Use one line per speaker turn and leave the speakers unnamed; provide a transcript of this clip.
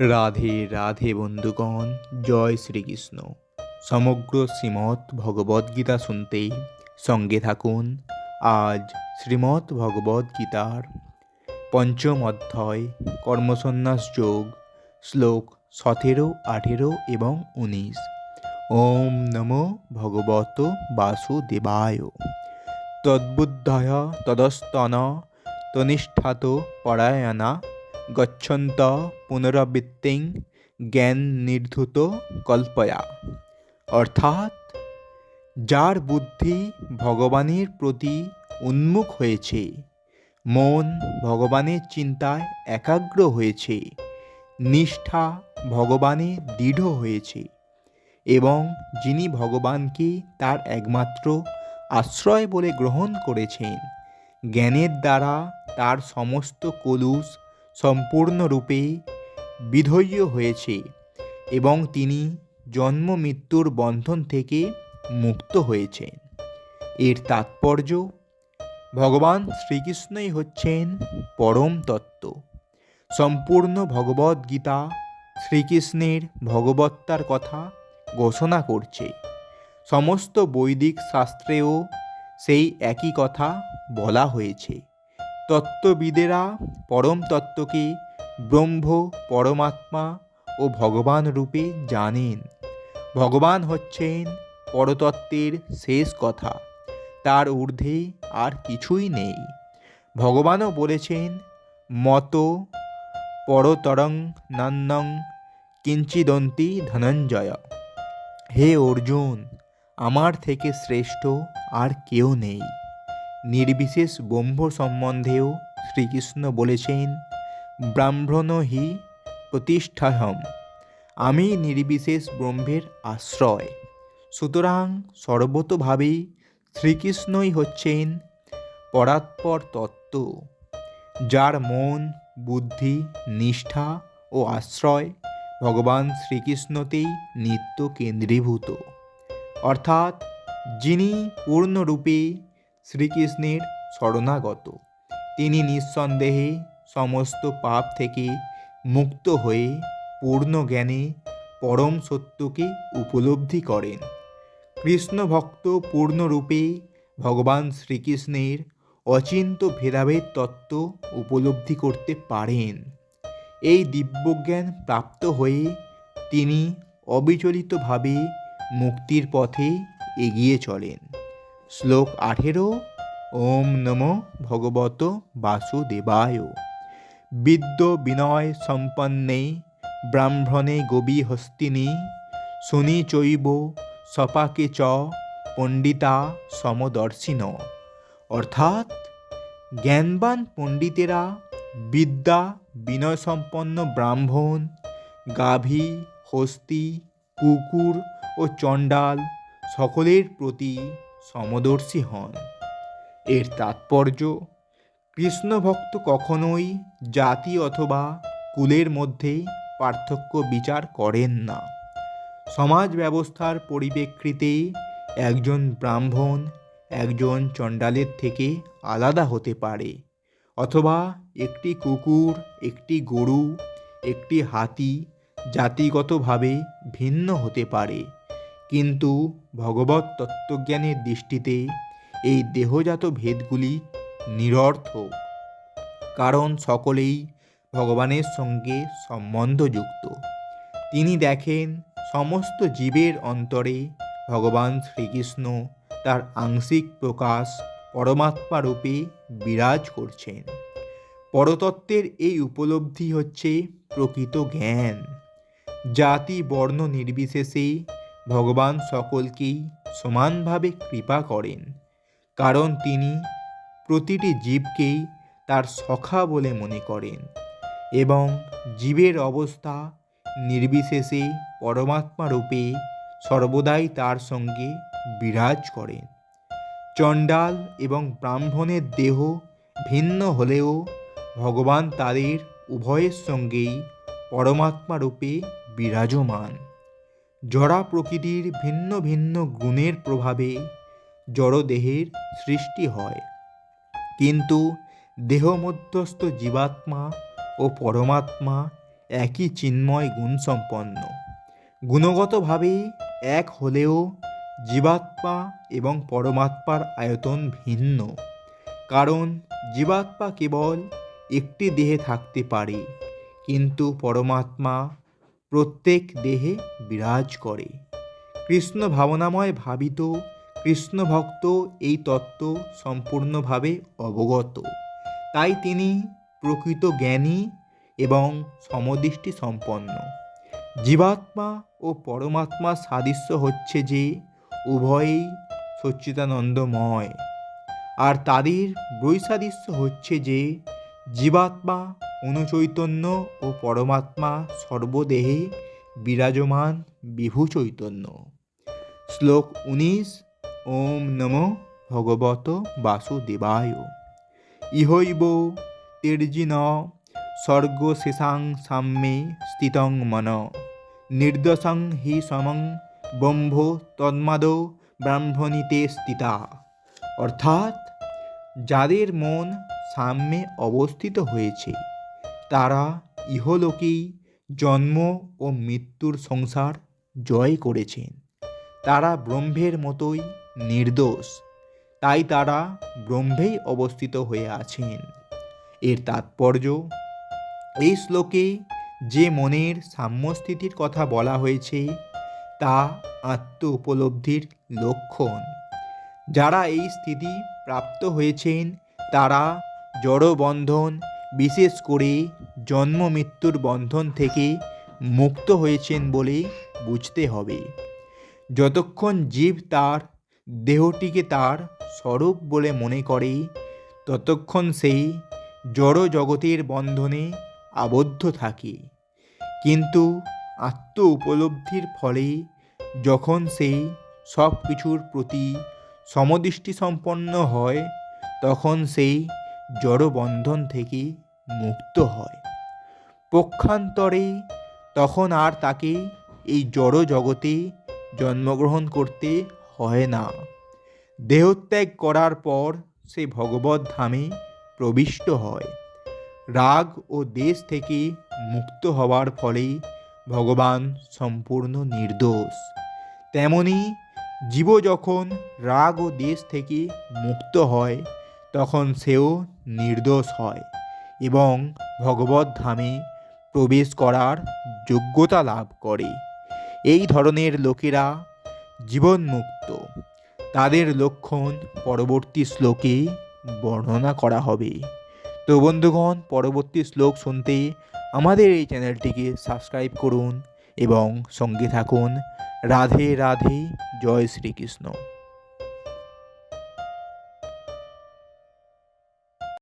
রাধে রাধে বন্ধুগণ, জয় শ্রীকৃষ্ণ। সমগ্র শ্রীমৎ ভগবদ্গীতা শুনতে সঙ্গে থাকুন। আজ শ্রীমৎ ভগবদ্গীতার পঞ্চম অধ্যায়, কর্মসন্ন্যাস যোগ, শ্লোক সতেরো, আঠেরো এবং উনিশ। ওম নমো ভগবত বাসুদেবায়। তদ্বুদ্ধয় তদস্তন, তনিষ্ঠাত পরায়ণা গচ্ছন্ত পুনরাবৃত্তিং জ্ঞান নির্ধুত কল্পয়া। অর্থাৎ, যার বুদ্ধি ভগবানের প্রতি উন্মুখ হয়েছে, মন ভগবানের চিন্তায় একাগ্র হয়েছে, নিষ্ঠা ভগবানে দৃঢ় হয়েছে এবং যিনি ভগবানকে তার একমাত্র আশ্রয় বলে গ্রহণ করেছেন, জ্ঞানের দ্বারা তার সমস্ত কলুষ সম্পূর্ণরূপে বিধৈর্য হয়েছে এবং তিনি জন্ম মৃত্যুর বন্ধন থেকে মুক্ত হয়েছেন। এর তাৎপর্য, ভগবান শ্রীকৃষ্ণই হচ্ছেন পরম তত্ত্ব। সম্পূর্ণ ভগবদ্গীতা শ্রীকৃষ্ণের ভগবত্তার কথা ঘোষণা করছে। সমস্ত বৈদিক শাস্ত্রেও সেই একই কথা বলা হয়েছে। তত্ত্ববিদেরা পরম তত্ত্বকে ব্রহ্ম, পরমাত্মা ও ভগবান রূপে জানেন। ভগবান হচ্ছেন পরতত্ত্বের শেষ কথা। তার ঊর্ধ্বে আর কিছুই নেই। ভগবানও বলেছেন, মত পরতরং নান্নং কিঞ্চিদন্তি ধনঞ্জয়। হে অর্জুন, আমার থেকে শ্রেষ্ঠ আর কেউ নেই। নির্বিশেষ ব্রহ্ম সম্বন্ধেও শ্রীকৃষ্ণ বলেছেন, ব্রাহ্মণ হি প্রতিষ্ঠাহম। আমি নির্বিশেষ ব্রহ্মের আশ্রয়। সুতরাং সর্বতোভাবেই শ্রীকৃষ্ণই হচ্ছেন পরাৎপর তত্ত্ব, যার মন, বুদ্ধি, নিষ্ঠা ও আশ্রয় ভগবান শ্রীকৃষ্ণতেই নিত্য কেন্দ্রীভূত। অর্থাৎ যিনি পূর্ণরূপে শ্রীকৃষ্ণের শরণাগত। তিনি নিঃসন্দেহে সমস্ত পাপ থেকে মুক্ত হয়ে পূর্ণ জ্ঞানে পরম সত্যকে উপলব্ধি করেন। কৃষ্ণ ভক্ত পূর্ণরূপে ভগবান শ্রীকৃষ্ণের অচিন্ত ভেদাভেদ তত্ত্ব উপলব্ধি করতে পারেন। এই দিব্যজ্ঞান প্রাপ্ত হয়ে তিনি অবিচলিতভাবে মুক্তির পথে এগিয়ে চলেন। শ্লোক আঠেরো, ওম নম ভগবত বাসুদেবায়। বিদ্য বিনয় সম্পন্নে ব্রাহ্মণে গবি হস্তিনী শুনি চৈব সপাকে চ পণ্ডিতা সমদর্শিন। অর্থাৎ জ্ঞানবান পণ্ডিতেরা বিদ্যা বিনয়সম্পন্ন ব্রাহ্মণ, গাভী, হস্তি, কুকুর ও চণ্ডাল সকলের প্রতি সমদর্শী হন। এর তাৎপর্য কৃষ্ণ ভক্ত কখনোই জাতি অথবা কুলের মধ্যে পার্থক্য বিচার করেন না। সমাজ ব্যবস্থার পরিপ্রেক্ষিতে একজন ব্রাহ্মণ একজন চণ্ডালের থেকে আলাদা হতে পারে, অথবা একটি কুকুর, একটি গরু, একটি হাতি জাতিগতভাবে ভিন্ন হতে পারে। কিন্তু ভগবত তত্ত্বজ্ঞানের দৃষ্টিতে এই দেহজাত ভেদগুলি নিরর্থক কারণ সকলেই ভগবানের সঙ্গে সম্বন্ধযুক্ত। তিনি দেখেন, সমস্ত জীবের অন্তরে ভগবান শ্রীকৃষ্ণ তার আংশিক প্রকাশ পরমাত্মা রূপে বিরাজ করছেন। পরতত্ত্বের এই উপলব্ধি হচ্ছে প্রকৃত জ্ঞান। জাতি বর্ণ নির্বিশেষে ভগবান সকলকেই সমানভাবে কৃপা করেন। কারণ তিনি প্রতিটি জীবকেই তার সখা বলে মনে করেন এবং জীবের অবস্থা নির্বিশেষে পরমাত্মা রূপে সর্বদাই তার সঙ্গে বিরাজ করেন। চণ্ডাল এবং ব্রাহ্মণের দেহ ভিন্ন হলেও ভগবান তাদের উভয়ের সঙ্গেই পরমাত্মা রূপে বিরাজমান। জড়া প্রকৃতির ভিন্ন ভিন্ন গুণের প্রভাবে জড়দেহের সৃষ্টি হয়। কিন্তু দেহ মধ্যস্থ জীবাত্মা ও পরমাত্মা একই চিন্ময় গুণসম্পন্ন। গুণগতভাবে এক হলেও জীবাত্মা এবং পরমাত্মার আয়তন ভিন্ন। কারণ জীবাত্মা কেবল একটি দেহে থাকতে পারে, কিন্তু পরমাত্মা প্রত্যেক দেহে বিরাজ করে। কৃষ্ণ ভাবনাময় ভাবিত, কৃষ্ণ ভক্ত এই তত্ত্ব সম্পূর্ণভাবে অবগত। তাই তিনি প্রকৃত জ্ঞানী এবং সমদৃষ্টি সম্পন্ন। জীবাত্মা ও পরমাত্মা সাদৃশ্য হচ্ছে যে, উভয়েই সচ্চিদানন্দময়। আর তাদের বৈসাদৃশ্য হচ্ছে যে, জীবাত্মা অনুচৈতন্য ও পরমাত্মা সর্বদেহে বিরাজমান বিভু চৈতন্য। শ্লোক উনিশ, ওম নম ভগবত বাসুদেবায়। ইহৈব তির্জিন স্বর্গ শেষাং সাম্যে স্থিতং মন। নির্দশং হি সমং ব্রহ্ম তন্মাদ ব্রাহ্মণীতে স্থিতা। অর্থাৎ যাদের মন সাম্যে অবস্থিত হয়েছে তারা ইহলোকেই জন্ম ও মৃত্যুর সংসার জয় করেছেন। তারা ব্রহ্মের মতোই নির্দোষ। তাই তারা ব্রহ্মেই অবস্থিত হয়ে আছেন। এর তাৎপর্য, এই শ্লোকে যে মনের সাম্যস্থিতির কথা বলা হয়েছে, তা আত্ম উপলব্ধির লক্ষণ। যারা এই স্থিতি প্রাপ্ত হয়েছেন, তারা জড়বন্ধন বিশেষ করে জন্ম মৃত্যুর বন্ধন থেকে মুক্ত হয়েছেন বলে বুঝতে হবে। যতক্ষণ জীব তার, দেহটিকে তার স্বরূপ বলে মনে করে, ততক্ষণ সেই জড় জগতের বন্ধনে আবদ্ধ থাকে। কিন্তু আত্ম উপলব্ধির ফলে যখন সেই সব কিছুর প্রতি সমদৃষ্টি সম্পন্ন হয়, তখন সেই জড়বন্ধন থেকে মুক্ত হয়। পক্ষান্তরে তখন আর তাকে এই জড় জগতে জন্মগ্রহণ করতে হয় না। দেহত্যাগ করার পর সে ভগবত ধামে প্রবিষ্ট হয়। রাগ ও দেশ থেকে মুক্ত হওয়ার ফলে ভগবান সম্পূর্ণ নির্দোষ। তেমনি জীব যখন রাগ ও দেশ থেকে মুক্ত হয়, তখন সেও নির্দোষ হয়। এবং ভগবত ধামে প্রবেশ করার যোগ্যতা লাভ করে। এই ধরনের লোকেরা জীবনমুক্ত। তাদের লক্ষণ পরবর্তী শ্লোকে বর্ণনা করা হবে। তো বন্ধুগণ, পরবর্তী শ্লোক শুনতে আমাদের এই চ্যানেলটিকে সাবস্ক্রাইব করুন এবং সঙ্গে থাকুন। রাধে রাধে, জয় শ্রীকৃষ্ণ।